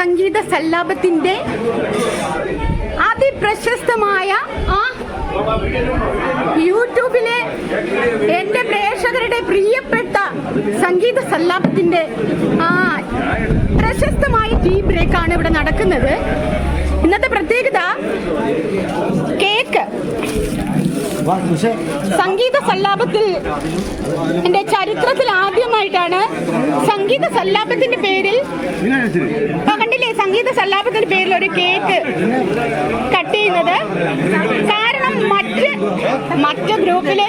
സംഗീത സല്ലാപത്തിന്റെ അതിപ്രശസ്തമായ ആ യൂട്യൂബിലെ എന്റെ പ്രേക്ഷകരുടെ പ്രിയപ്പെട്ട സംഗീത സല്ലാപത്തിന്റെ ആ പ്രശസ്തമായ ടീ ബ്രേക്കാണ് ഇവിടെ നടക്കുന്നത്. ഇന്നത്തെ പ്രത്യേകത കേക്ക്. സംഗീത സല്ലാപത്തിൽ എന്റെ ചരിത്രത്തിൽ ആദ്യമായിട്ടാണ് സംഗീത സല്ലാപത്തിന്റെ പേരിൽ കണ്ടില്ലേ സംഗീത സല്ലാപത്തിന്റെ പേരിൽ ഒരു കേക്ക് കട്ട് ചെയ്യുന്നത്? കാരണം മറ്റ് മറ്റ് ഗ്രൂപ്പിലെ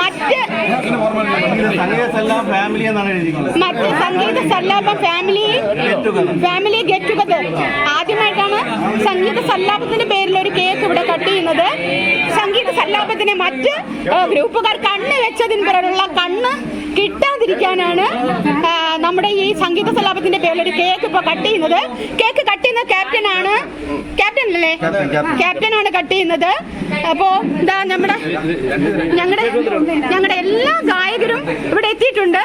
മറ്റ് മറ്റ് Sangeetha Sallapa family family get together. ആദ്യമായിട്ടാണ് സംഗീത സല്ലാപത്തിന്റെ പേരിൽ ഒരു കേക്ക് ഇവിടെ കട്ട് ചെയ്യുന്നത്. സംഗീത സല്ലാപത്തിന് മറ്റ് ഗ്രൂപ്പുകാർ കണ്ണ് വെച്ചതിന് പിറകുള്ള കണ്ണ് കിട്ടാതിരിക്കാനാണ് നമ്മുടെ ഈ സംഗീത സല്ലാപത്തിന്റെ പേരിൽ ഒരു കേക്ക് ഇപ്പൊ കട്ട് ചെയ്യുന്നത്. കേക്ക് കട്ട് ചെയ്യുന്ന ക്യാപ്റ്റൻ ആണ്. ക്യാപ്റ്റൻ അല്ലേ? ക്യാപ്റ്റൻ ആണ് കട്ട് ചെയ്യുന്നത്. അപ്പോ എന്താ നമ്മുടെ ഞങ്ങളുടെ ഞങ്ങളുടെ എല്ലാ ഗായകരും ഇവിടെ എത്തിയിട്ടുണ്ട്.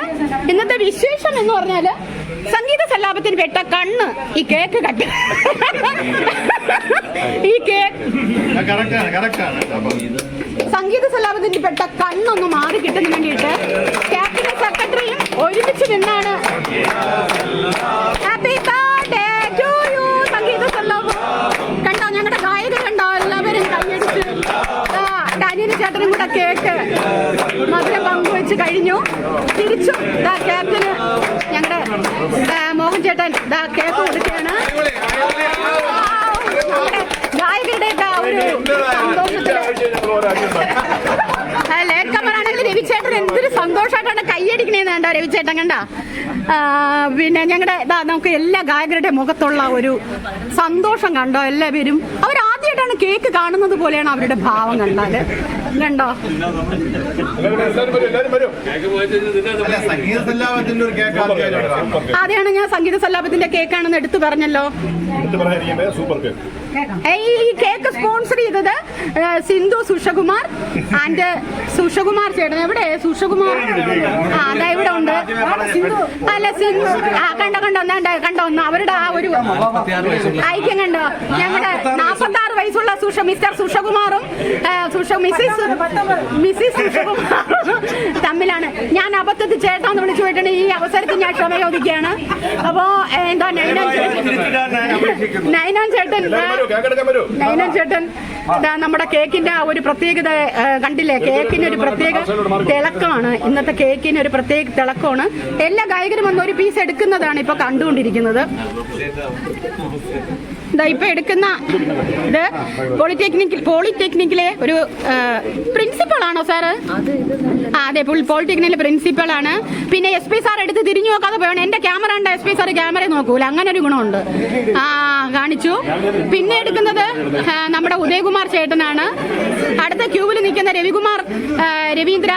ഇന്നത്തെ വിശേഷം എന്ന് പറഞ്ഞാൽ സംഗീത സല്ലാപത്തിന് പെട്ട കണ്ണ് ഈ കേക്ക് കട്ട് ഈ കേക്ക്. സംഗീത സലാപത്തിന് പെട്ട കണ്ണൊന്ന് മാറി കിട്ടുന്നതിന് വേണ്ടിയിട്ട് ക്യാപ്റ്റനും സെക്രട്ടറിയും ഒരുമിച്ച് നിന്നാണ്. Happy birthday to you Sangeetha Sallapam കണ്ടോ ഞങ്ങളുടെ ഗായകർ കണ്ടോ എല്ലാവരും കൈയടിച്ച്. ഡാനിയൽ ചേട്ടനും കൂടെ കേക്ക് മധുരം പങ്കുവെച്ച് കഴിഞ്ഞു. തിരിച്ചും ദാ ക്യാപ്റ്റന് ഞങ്ങളുടെ മോഹൻ ചേട്ടൻ ദാ കേക്ക് കൊടുക്കുകയാണ്. നമ്മുടെ ഗായകരുടെ ദാ ഒരു സന്തോഷത്തിൽ ലേക്കമ്മറാണെങ്കിൽ രവിചേട്ടൻ എന്തൊരു സന്തോഷമായിട്ടാണ് കൈയടിക്കണേന്ന് കണ്ടോ രവിചേട്ടൻ കണ്ടാ? പിന്നെ ഞങ്ങളുടെ ഇതാ നമുക്ക് എല്ലാ ഗായകരുടെ മുഖത്തുള്ള ഒരു സന്തോഷം കണ്ടോ എല്ലാവരും? അവർ ആദ്യമായിട്ടാണ് കേക്ക് കാണുന്നത് പോലെയാണ് അവരുടെ ഭാവം കണ്ടാൽ കണ്ടോ അല്ല സംഗീതസെല്ലാത്തിന്റെ ഒരു കേക്ക് ആദ്യമായിട്ടാണ് ആദ്യമാണ് ഞാൻ സംഗീത സല്ലാപത്തിന്റെ കേക്കാണെന്ന് എടുത്തു പറഞ്ഞല്ലോ. ഈ കേക്ക് സ്പോൺസർ ചെയ്തത് സിന്ധു സുഷകുമാർ ആൻഡ് സുഷകുമാർ ചേട്ടൻ. എവിടെ? സുഷകുമാർ. ആ അതാ ഇവിടെ ഉണ്ട്. അല്ല സിന്ധു ആ കണ്ടോ കണ്ടോ കണ്ടോ ഒന്ന് അവരുടെ ആ ഒരു ഐക്യം കണ്ടോ? ഞങ്ങളുടെ സുഷ മിസ്റ്റർ സുഷകുമാറും സുഷ മിസ്സിസ് മിസ്സിസ് സുഷകുമാറും തമ്മിലാണ്. ഞാൻ അബദ്ധത്തിൽ ചേട്ടാന്ന് വിളിച്ചു പോയിട്ടുണ്ട് ഈ അവസരത്തിൽ ഞാൻ ക്ഷമ ചോദിക്കുകയാണ്. അപ്പോ എന്താ നൈനാൻ ചേട്ടൻ? നൈനാൻ ചേട്ടൻ നൈനാൻ ചേട്ടൻ നമ്മുടെ കേക്കിന്റെ ഒരു പ്രത്യേകത കണ്ടില്ലേ? കേക്കിന് ഒരു പ്രത്യേക തിളക്കമാണ്. ഇന്നത്തെ കേക്കിന് ഒരു പ്രത്യേക തിളക്കമാണ്. എല്ലാ ഗായകരും വന്ന് ഒരു പീസ് എടുക്കുന്നതാണ് ഇപ്പൊ കണ്ടുകൊണ്ടിരിക്കുന്നത്. ഇതാ ഇപ്പൊ എടുക്കുന്ന ഇത് പോളിടെക്നിക് പോളിടെക്നിക്കിലെ ഒരു പ്രിൻസിപ്പൾ ആണോ സാറ് ആ അതെ പോളിടെക്നിക്കിലെ പ്രിൻസിപ്പൾ ആണ്. പിന്നെ എസ് പി സാർ എടുത്ത് തിരിഞ്ഞു നോക്കാതെ പോയാണ്. എന്റെ ക്യാമറ ഉണ്ട് എസ് പി സാർ ക്യാമറ നോക്കൂല. അങ്ങനെ ഒരു ഗുണമുണ്ട്. ആ കാണിച്ചു. പിന്നെ എടുക്കുന്നത് നമ്മുടെ ഉദയകുമാർ ചേട്ടനാണ്. അടുത്ത ക്യൂവിൽ നിൽക്കുന്ന രവികുമാർ രവീന്ദ്ര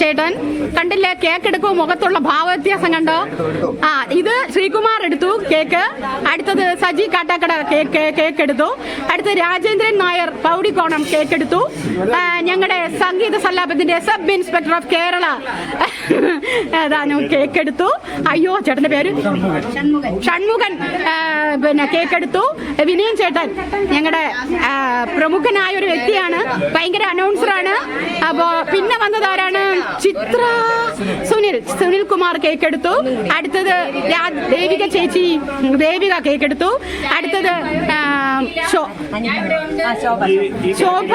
ചേട്ടൻ. കണ്ടില്ലേ? കേക്ക് എടുക്കും മുഖത്തുള്ള ഭാവവ്യത്യാസം കണ്ടോ? ആ ഇത് ശ്രീകുമാർ എടുത്തു കേക്ക് അടുത്തത് സജി കാട്ടാക്കട കേക്ക് കേക്ക് എടുത്തു. അടുത്ത് രാജേന്ദ്രൻ നായർ പൗടിക്കോണം കേക്ക് എടുത്തു. ഞങ്ങളുടെ സംഗീത സല്ലാപത്തിന്റെ സബ് ഇൻസ്പെക്ടർ ഓഫ് കേരള. ഏതാനും കേക്ക് എടുത്തു. അയ്യോ ചേട്ടന്റെ പേര്? ഷൺമുഖൻ. പിന്നെ കേക്ക് എടുത്തു. വിനയൻ ചേട്ടൻ ഞങ്ങളുടെ പ്രമുഖനായ ഒരു വ്യക്തിയാണ്. ഭയങ്കര അനൗൺസറാണ് അപ്പോ പിന്നെ വന്നത് ആരാണ്? ചിത്ര. സുനിൽ. സുനിൽ കുമാർ കേക്ക് എടുത്തു. അടുത്തത് ദേവിക ചേച്ചി ദേവിക കേക്ക് എടുത്തു. അടുത്തത് ശോഭ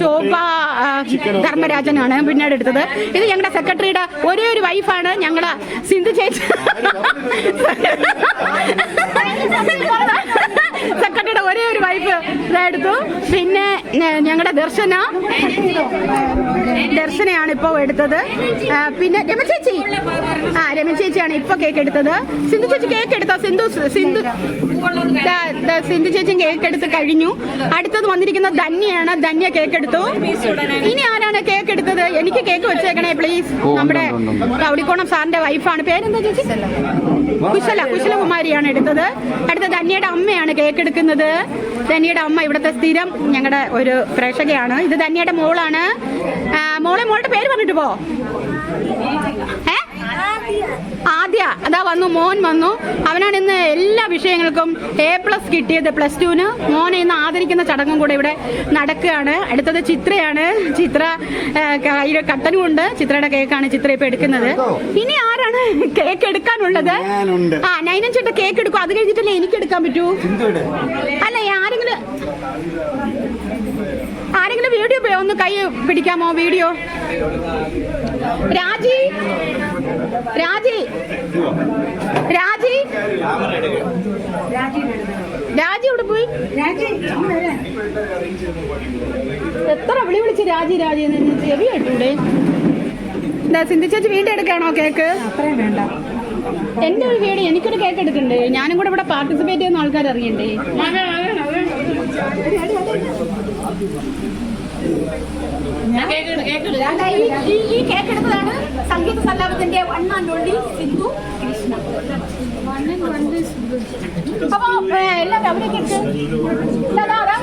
ശോഭ ധർമ്മരാജനാണ് പിന്നീട് എടുത്തത്. ഇത് ഞങ്ങളുടെ സെക്രട്ടറിയുടെ ഒരേ ഒരു വൈഫാണ് ഞങ്ങളുടെ സിന്ധു ചേച്ചി സെക്രട്ടറിയുടെ ഒരേ ഒരു വൈഫ് ഇതെടുത്തു പിന്നെ ഞങ്ങളുടെ ദർശന. ദർശനയാണ് ഇപ്പോൾ എടുത്തത്. പിന്നെ രമ ചേച്ചി. ആ രമ ചേച്ചിയാണ് ഇപ്പൊ കേക്ക് എടുത്തത്. സിന്ധു ചേച്ചി കേക്ക് എടുത്തോ? സിന്ധു സിന്ധു സിന്ധു ചേച്ചി കേക്ക് എടുത്ത് കഴിഞ്ഞു. അടുത്തത് വന്നിരിക്കുന്ന ധന്യയാണ്. ധന്യ കേക്ക് എടുത്തു. ഇനി ആരാണ് കേക്ക് എടുത്തത് എനിക്ക് കേക്ക് വെച്ചേക്കണേ പ്ലീസ് നമ്മുടെ കൗടിക്കോണം സാറിന്റെ വൈഫാണ്. പേരെന്താ ചേച്ചി? കുശല. കുശലകുമാരിയാണ് എടുത്തത്. അടുത്ത ധന്യയുടെ അമ്മയാണ് കേക്ക് എടുക്കുന്നത്. ധന്യയുടെ അമ്മ ഇവിടുത്തെ സ്ഥിരം ഞങ്ങളുടെ ഒരു പ്രേക്ഷകയാണ്. ഇത് ധന്യയുടെ മോളാണ്. മോളെ മോളുടെ പേര് പറഞ്ഞിട്ട് പോ. ആദ്യ അതാ വന്നു മോൻ വന്നു. അവനാണ് ഇന്ന് എല്ലാ വിഷയങ്ങൾക്കും എ പ്ലസ് കിട്ടിയത് പ്ലസ് ടുവിന് മോനെ ഇന്ന് ആദരിക്കുന്ന ചടങ്ങും കൂടെ ഇവിടെ നടക്കുകയാണ്. അടുത്തത് ചിത്രയാണ്. ചിത്ര കട്ടനും ഉണ്ട്. ചിത്രയുടെ കേക്കാണ് ചിത്ര ഇപ്പൊ എടുക്കുന്നത്. ഇനി ആരാണ് കേക്ക് എടുക്കാനുള്ളത്? ആ നൈനൻ ചേട്ടൻ കേക്ക് എടുക്കും അത് കഴിഞ്ഞിട്ടല്ലേ എനിക്ക് എടുക്കാൻ പറ്റൂ? അല്ല ആരെങ്കിലും ആരെങ്കിലും വീഡിയോ ഒന്ന് കൈ പിടിക്കാമോ? വീഡിയോ രാജി? രാജി? രാജി? രാജി. ഇവിടെ പോയി? എത്ര വിളി വിളിച്ച് രാജി രാജി എന്ന് ചെവി കേട്ടൂടെ എന്താ സിന്ധു ചേച്ചി വീണ്ടും എടുക്കാണോ കേക്ക്? അത്രയും വേണ്ട. എന്റെ ഒരു വീട് എനിക്കൊരു കേക്ക് എടുക്കണ്ടേ? ഞാനും കൂടെ ഇവിടെ പാർട്ടിസിപ്പേറ്റ് ചെയ്യുന്ന ആൾക്കാർ അറിയണ്ടേ? ഈ- ഈ- ഈ കേക്ക് എടുത്തതാണ് Sangeetha സല്ലാപത്തിന്റെ one and only Sindhu Krishna. അപ്പൊ എല്ലാവരും ദാ, ജോ-